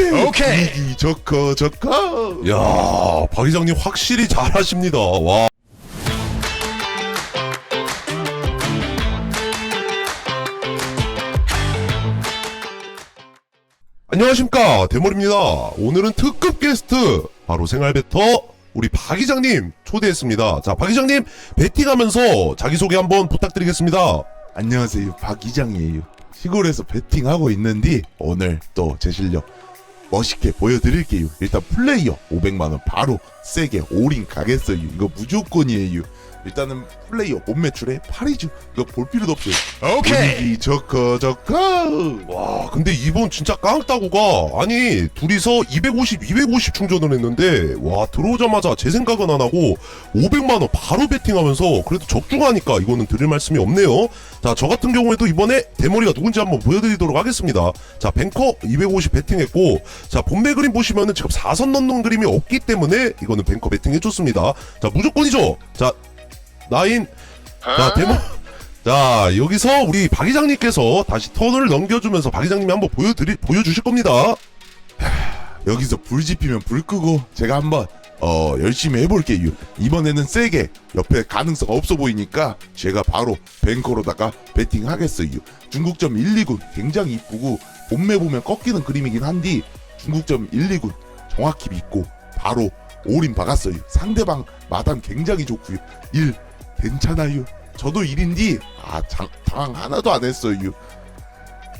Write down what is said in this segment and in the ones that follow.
오케이. 분위기 좋고 좋고 야, 박 이장님 확실히 잘하십니다. 와. 안녕하십니까 대머리입니다. 오늘은 특급 게스트 바로 생활베터 우리 박 이장님 초대했습니다. 자, 박 이장님 배팅하면서 자기 소개 한번 부탁드리겠습니다. 안녕하세요 박 이장이에요 시골에서 배팅하고 있는데 오늘 또 제 실력 멋있게 보여드릴게요. 일단 플레이어 500만원 바로 세게 올인 가겠어요 이거 무조건이에요 일단은 플레이어 못 매출에 8이죠 이거 볼 필요도 없어요 오케이. 좋고 좋고 와, 근데 이번 진짜 깡따구가 아니 둘이서 250, 250 충전을 했는데 와 들어오자마자 제 생각은 안 하고 500만 원 바로 베팅하면서 그래도 적중하니까 이거는 드릴 말씀이 없네요. 자, 저 같은 경우에도 이번에 대머리가 누군지 한번 보여드리도록 하겠습니다. 자, 뱅커 250 베팅했고 자 본매 그림 보시면은 지금 4선 넣는 그림이 없기 때문에 이거 는 뱅커 베팅 해줬습니다. 자, 무조건이죠. 자, 나인 자 대머 자 여기서 우리 박 이장님께서 다시 턴을 넘겨주면서 박 이장님이 한번 보여드리 보여주실 겁니다. 여기서 불 지피면 불 끄고 제가 한번 어 열심히 해볼게요 이번에는 세게 옆에 가능성 없어 보이니까 제가 바로 뱅커로다가 배팅 하겠어요 중국점 1, 2군 굉장히 이쁘고 본매 보면 꺾이는 그림이긴 한데 중국점 1, 2군 정확히 믿고 바로 올인 박았어요. 상대방 마담 굉장히 좋고요. 1 괜찮아요. 저도 1인디 아 장, 당황 하나도 안 했어요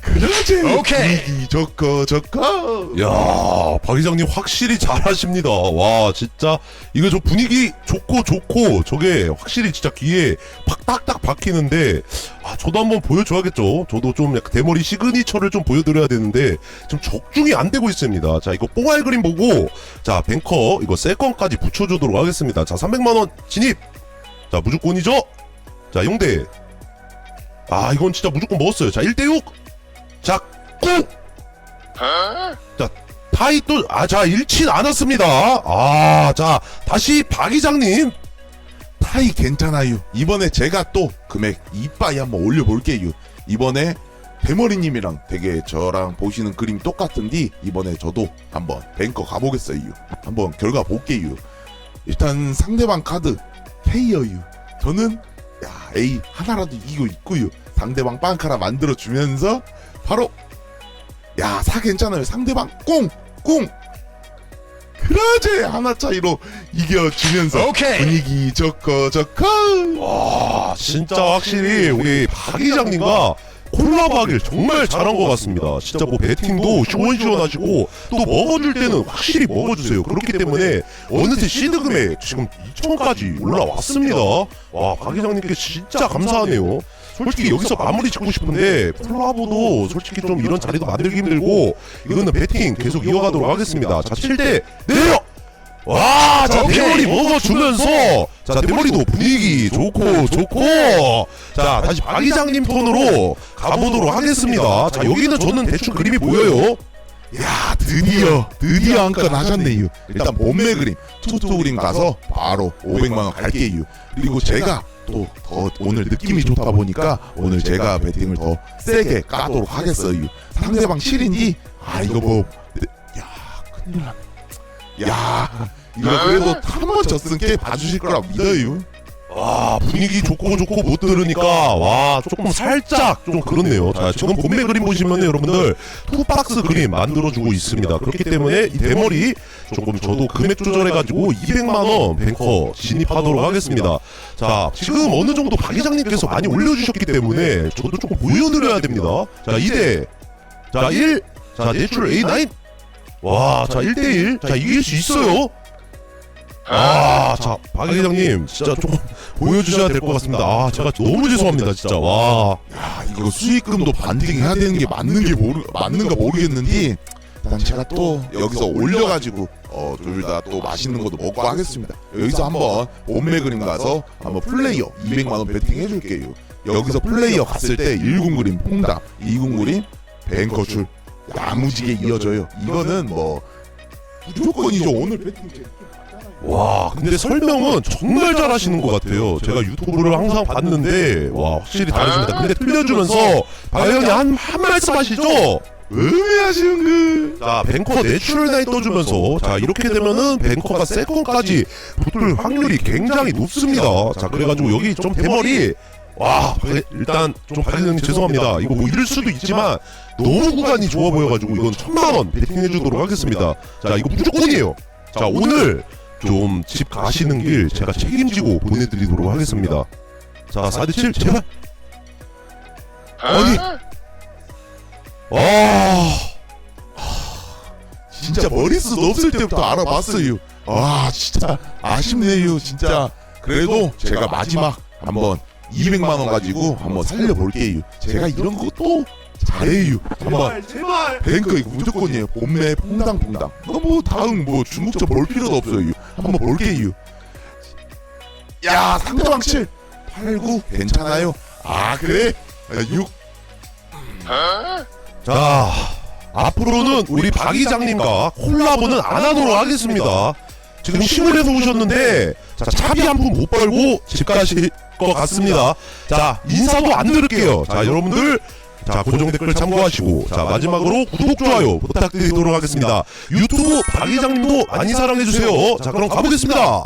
그러지 오케이. 분위기 좋고 좋고 야, 박 이장님 확실히 잘하십니다. 와, 진짜 이거 저 분위기 좋고 좋고 저게 확실히 진짜 귀에 팍 딱딱 박히는데 아, 저도 한번 보여줘야겠죠. 저도 좀 약간 대머리 시그니처를 좀 보여드려야 되는데 지금 적중이 안 되고 있습니다. 자, 이거 뽕알 그림 보고 자 뱅커 이거 세컨까지 붙여주도록 하겠습니다. 자, 300만 원 진입. 자, 무조건이죠. 자, 용대. 아, 이건 진짜 무조건 먹었어요. 자, 1대 6. 자, 꾹. 자, 타이 또, 아, 자, 잃진 않았습니다. 아, 자, 다시 박 이장님. 타이 괜찮아요. 이번에 제가 또 금액 이빠이 한번 올려볼게요. 이번에 대머리님이랑 되게 저랑 보시는 그림 똑같은데 이번에 저도 한번 뱅커 가보겠어요. 한번 결과 볼게요. 일단 상대방 카드 K여요. 저는 야 A 하나라도 이기고 있고요. 상대방 빵카라 만들어 주면서 바로 야 사 괜찮아요. 상대방 꽁 꽁. 그러지 하나 차이로 이겨주면서 오케이. 분위기 좋고 좋고 와, 진짜 확실히 우리 박 이장님과 콜라보하길 정말 잘한 것 같습니다. 진짜 뭐 배팅도 시원시원하시고 또 먹어줄 때는 확실히 먹어주세요. 그렇기 때문에 어느새 시드금에 지금 2천까지 올라왔습니다. 와, 박 이장님께 진짜 감사하네요. 솔직히 여기서 마무리 짓고 싶은데 콜라보도 솔직히 좀 이런 자리도 만들기 힘들고 이거는 배팅 계속 이어가도록 하겠습니다. 자, 7대 내려! 와, 자, 대머리 먹어주면서, 자, 대머리도 분위기 좋고, 좋고, 자, 다시 박 이장님 톤으로 가보도록 하겠습니다. 자, 여기는 저는 대충 그림이 보여요. 야 드디어 드디어 한건 하셨네요 일단 본매 그림. 투투 그림 가서 바로 500만원 갈게요 그리고 제가 또 더 오늘 느낌이 좋다 보니까 오늘 제가 배팅을 더 세게 까도록 하겠어요. 상대방 7인이 아 이거 뭐 야 큰일 났네. 야 이거 그래도 한 번 졌은 게 봐주실 거라 믿어요 와, 분위기 좋고, 좋고 못 들으니까, 와, 조금 살짝 좀 그렇네요. 자, 지금 본매 그림 보시면 여러분들, 투박스 그림 만들어주고 있습니다. 그렇기 때문에 이 대머리 조금 저도 금액 조절해가지고 200만원 뱅커 진입하도록 하겠습니다. 자, 지금 어느 정도 박 이장님께서 많이 올려주셨기 때문에 저도 조금 보여드려야 됩니다. 자, 2대. 자, 1. 자, 내출 A9. 와, 자, 1대1. 자, 이길 수 있어요. 아, 자, 박 회장님, 진짜 조금 보여주셔야 될 것 같습니다. 아, 제가 너무 죄송합니다, 진짜. 와. 야 이거 수익금도 반등 해야 되는 게 맞는 게 모르 맞는가 모르겠는데 일단 제가 또 여기서 올려가지고 어 둘 다 또 맛있는 것도 먹고 하겠습니다. 여기서 한번 본매 그림 가서 한번 플레이어 200만 원 베팅 해줄게요. 여기서 플레이어 갔을 때 1군 그림 퐁당, 2군 그림 뱅커출 야무지게 이어져요. 이거는 뭐 무조건이죠. 오늘 베팅 제- 와, 근데 설명은 정말 잘하시는 것 같아요. 제가 유튜브를 항상 봤는데, 와, 확실히 다르십니다. 근데 틀려주면서, 박 회장님 한, 한 말씀 하시죠? 의미하시는 그. 자, 뱅커 내추럴 나이 떠주면서, 자, 이렇게 되면은 뱅커가 세컨까지 붙을 확률이 굉장히 높습니다. 자, 그래가지고 여기 좀 대머리, 와, 일단 좀 박이장님 죄송합니다. 이거 뭐 이럴 수도 있지만, 너무 구간이 좋아 보여가지고, 이건 천만원 베팅해주도록 하겠습니다. 자, 이거 무조건이에요. 자, 오늘 좀 집 가시는 길 제가 책임지고 보내드리도록 하겠습니다. 자, 4대7, 제발. 아니, 아, 진짜 머릿수 없을 때부터 알아봤어요. 아 진짜 아쉽네요 진짜. 그래도 제가 마지막 한번 200만 원 가지고 한번 살려볼게요. 제가 이런 것도 잘해요. 한번 제발. 뱅크 이거 무조건이에요. 봄매 퐁당퐁당. 너뭐 다음 뭐 중국점 볼 필요도 없어요. 한번 볼게요. 야 상대방 7, 8, 9 괜찮아요. 아 그래? 6 자, 앞으로는 우리 박 이장님과 콜라보는 안 하도록 하겠습니다. 지금 시골에서 오셨는데, 자, 차비 한 푼 못 벌고 집 가실 것 같습니다. 자, 인사도 안 들을게요. 자, 여러분들, 자, 고정 댓글 참고하시고, 자, 마지막으로 구독, 좋아요 부탁드리도록 하겠습니다. 유튜브 박 이장님도 많이 사랑해 주세요. 자, 그럼 가보겠습니다.